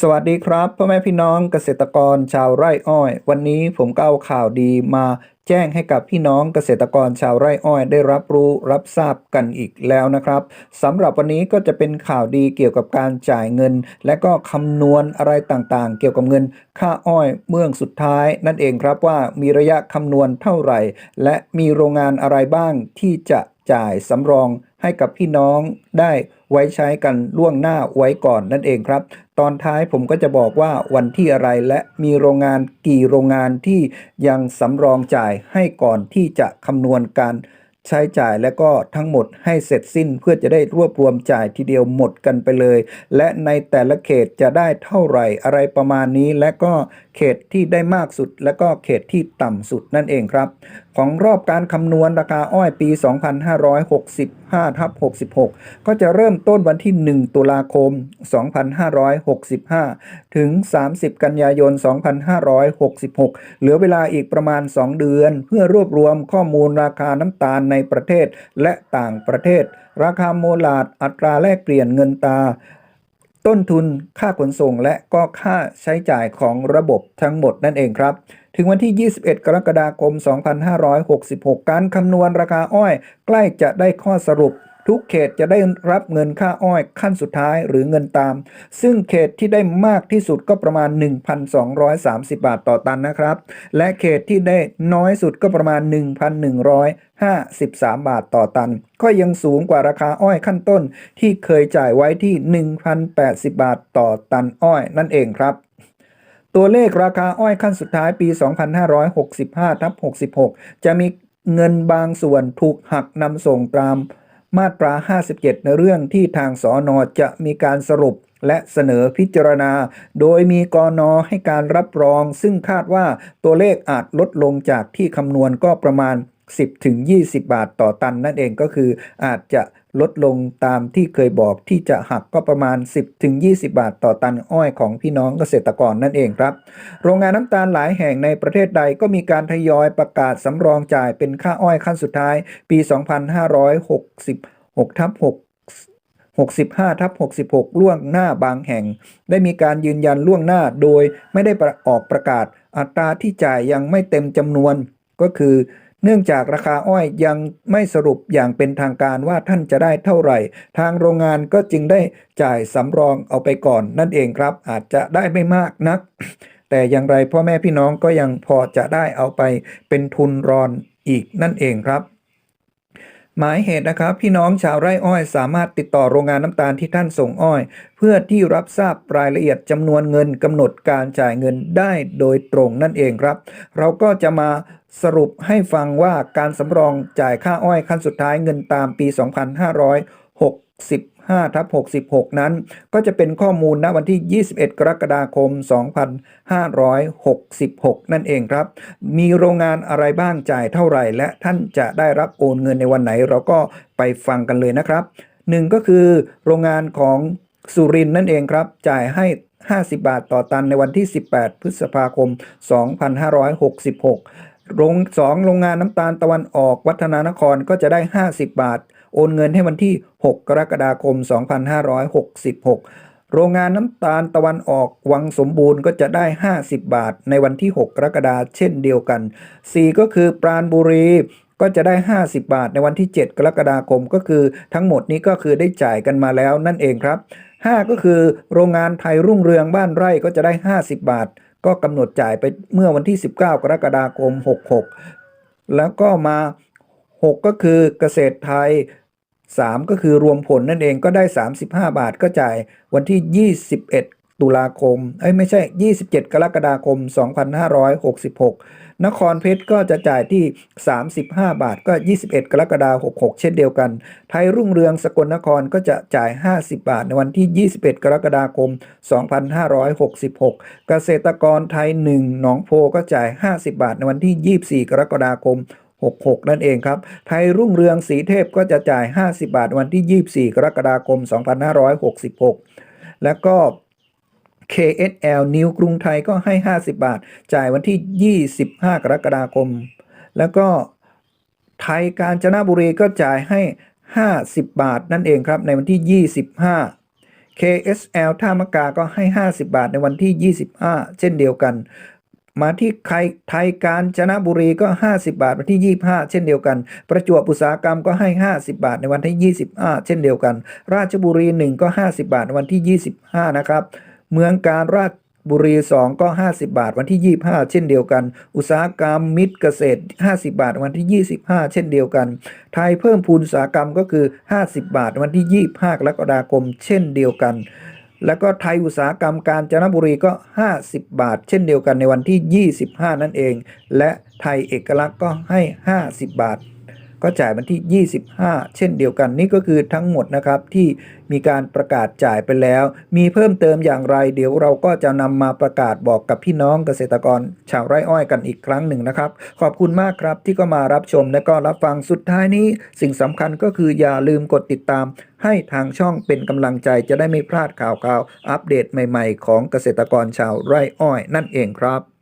สวัสดีครับพ่อแม่พี่น้องเกษตรกรชาวไร่อ้อย วันนี้ผมก็เอาข่าวดีมาแจ้งให้กับพี่น้องเกษตรกรชาวไร่อ้อย ได้รับรู้รับทราบกันอีกแล้วนะครับสำหรับวันนี้ก็จะเป็นข่าวดีเกี่ยวกับการจ่ายเงิน และก็คำนวณอะไรต่างๆ เกี่ยวกับเงินค่าอ้อยเมืองสุดท้าย นั่นเองครับว่ามีระยะคำนวณเท่าไหร่ และมีโรงงานอะไรบ้างที่จะจ่ายสำรองให้กับพี่น้องได้ไว้ใช้กันล่วงหน้าไว้ก่อนนั่นเองครับ ตอนท้ายผมก็จะบอกว่าวันที่อะไรและมีโรงงานกี่โรงงานที่ยังสำรองจ่ายให้ก่อนที่จะคำนวณการใช้จ่ายและก็ทั้งหมดให้เสร็จสิ้นเพื่อจะได้รวบรวมจ่ายทีเดียวหมดกันไปเลย และในแต่ละเขตจะได้เท่าไหร่อะไรประมาณนี้ และก็เขตที่ได้มากสุด และก็เขตที่ต่ำสุดนั่นเองครับ ของรอบการคำนวณราคาอ้อยปี 2565ทับ66 ก็จะเริ่มต้นวันที่ 1 ตุลาคม 2565 ถึง 30 กันยายน 2566 เหลือเวลาอีกประมาณ 2 เดือน เพื่อรวบรวมข้อมูลราคาน้ำตาลในประเทศและต่างประเทศ ราคาโมลาดอัตราแลกเปลี่ยนเงินตา ต้นทุนค่าขนส่งและก็ค่าใช้จ่ายของระบบทั้งหมดนั่นเองครับ ถึงวันที่ 21 กรกฎาคม 2566 การคำนวณราคาอ้อย ใกล้จะได้ข้อสรุป ทุกเขตจะได้รับเงินค่าอ้อยขั้นสุดท้ายหรือเงินตาม ซึ่งเขตที่ได้มากที่สุดก็ประมาณ 1,230 บาทต่อตันนะครับ และเขตที่ได้น้อยสุดก็ประมาณ 1,153 บาทต่อตัน ก็ยังสูงกว่าราคาอ้อยขั้นต้น ที่เคยจ่ายไว้ที่ 1,080 บาทต่อตันอ้อยนั่นเองครับตัวเลขราคาอ้อยขั้นสุดท้ายปี 2565ทับ66 จะมีเงินบางส่วนถูกหักนำส่งตาม มาตรา 57 ในเรื่องที่ทางสอนอจะมีการสรุปและเสนอพิจารณา โดยมีกอนอให้การรับรอง ซึ่งคาดว่าตัวเลขอาจลดลงจากที่คำนวณก็ประมาณ 10ถึง20 บาทต่อตันนั่นเองก็คืออาจจะลดลงตามที่เคยบอกที่จะหักก็ประมาณ 10ถึง20 บาทต่อตันอ้อยของพี่น้องเกษตรกรนั่นเองครับ โรงงานน้ำตาลหลายแห่งในประเทศใดก็มีการทยอยประกาศสำรองจ่ายเป็นค่าอ้อยขั้นสุดท้าย ปี 2566ทับ6 65ทับ66 ล่วงหน้าบางแห่ง ได้มีการยืนยันล่วงหน้าโดยไม่ได้ออกประกาศอัตราที่จ่ายยังไม่เต็มจำนวนก็คือ เนื่องจากราคาอ้อยยังไม่สรุปอย่างเป็นทางการว่าท่านจะได้เท่าไหร่ ทางโรงงานก็จึงได้จ่ายสำรองเอาไปก่อน นั่นเองครับ อาจจะได้ไม่มากนัก แต่อย่างไรพ่อแม่พี่น้องก็ยังพอจะได้เอาไปเป็นทุนรอนอีกนั่นเองครับหมายเหตุนะครับ พี่น้องชาวไร่อ้อยสามารถติดต่อโรงงานน้ำตาลที่ท่านส่งอ้อย เพื่อที่รับทราบรายละเอียดจำนวนเงินกำหนดการจ่ายเงินได้โดยตรงนั่นเองครับ เราก็จะมา สรุปให้ฟังว่าการสำรองจ่ายค่าอ้อยขั้นสุดท้ายเงินตามปี 2565ทับ66 นั้น ก็จะเป็นข้อมูลณวันที่ 21 กรกฎาคม 2566 นั่นเองครับ มีโรงงานอะไรบ้างจ่ายเท่าไหร่ และท่านจะได้รับโอนเงินในวันไหน เราก็ไปฟังกันเลยนะครับหนึ่งก็คือ โรงงานของสุรินนั่นเองครับจ่ายให้50 บาทต่อตันในวันที่ 18 พฤษภาคม 2566 โรงสองโรงงานน้ำตาลตะวันออกวัฒนานครก็จะได้ 50 บาท โอนเงินให้วันที่ 6 กรกฎาคม 2566 โรงงานน้ำตาลตะวันออกวังสมบูรณ์ก็จะได้ 50 บาท ในวันที่ 6 กรกฎาคมเช่นเดียวกัน 4 ก็คือปราณบุรีก็จะได้ 50 บาทในวันที่ 7 กรกฎาคมก็คือ ทั้งหมดนี้ก็คือได้จ่ายกันมาแล้วนั่นเองครับ 5 ก็คือโรงงานไทยรุ่งเรืองบ้านไร่ก็จะได้ 50 บาท ก็กำหนดจ่ายไปเมื่อวันที่ 19 กรกฎาคม 66 แล้วก็มา 6 ก็คือเกษตรไทย 3 ก็คือรวมผลนั่นเองก็ได้ 35 บาทก็จ่ายวันที่ 21 ตุลาคม เอ้ยไม่ใช่ 27 กรกฎาคม 2566 นครเพชรก็จะจ่ายที่ 35 บาทก็ 21 กรกฎาคม 66 เช่นเดียวกัน ไทยรุ่งเรืองสกลนครก็จะจ่าย 50 บาทในวันที่ 21 กรกฎาคม 2566 เกษตรกรไทย 1 หนองโพก็จ่าย 50 บาทในวันที่ 24 กรกฎาคม66 นั่นเองครับ ไทยรุ่งเรืองสีเทพก็จะจ่าย 50 บาทวันที่ 24 กรกฎาคม 2566 แล้วก็ KSL นิวกรุงไทยก็ให้ 50 บาท จ่ายวันที่ 25 กรกฎาคม แล้วก็ไทยกาญจนบุรีก็จ่ายให้ 50 บาทนั่นเองครับ ในวันที่ 25 KSL ท่ามกาก็ให้ 50 บาทในวันที่ 25 เช่นเดียวกัน มาที่ไทยไทยกาญจนบุรีก็ 50 บาทวันที่ 25 เช่นเดียวกัน ประจวบอุตสาหกรรมก็ให้ 50 บาทในวันที่ 25 เช่นเดียวกัน ราชบุรี 1 ก็ 50 บาทในวันที่ 25 นะครับ เมืองการราชบุรี 2 ก็ 50 บาทวันที่ 25 เช่นเดียวกัน อุตสาหกรรมมิตรเกษตร 50 บาทวันที่ 25 เช่นเดียวกัน ไทยเพิ่มพูนอุตสาหกรรมก็คือ 50 บาทวันที่ 25กรกฎาคม เช่นเดียวกัน แล้วก็ไทยอุตสาหกรรมการจนบุรีก็ 50 บาท เช่นเดียวกันในวันที่ 25 นั่นเอง และไทยเอกลักษณ์ก็ให้ 50 บาท ก็จ่ายวันที่ 25 เช่นเดียวกันนี่ก็คือทั้งหมดนะครับที่มีการประกาศจ่ายไปแล้ว มีเพิ่มเติมอย่างไร เดี๋ยวเราก็จะนำมาประกาศบอกกับพี่น้องเกษตรกร ชาวไร่อ้อยกันอีกครั้งหนึ่งนะครับ ขอบคุณมากครับที่ก็มารับชมและก็รับฟังสุดท้ายนี้ สิ่งสำคัญก็คืออย่าลืมกดติดตาม ให้ทางช่องเป็นกำลังใจจะได้ไม่พลาดข่าวๆอัปเดตใหม่ ๆ ของเกษตรกรชาวไร่อ้อย นั่นเองครับ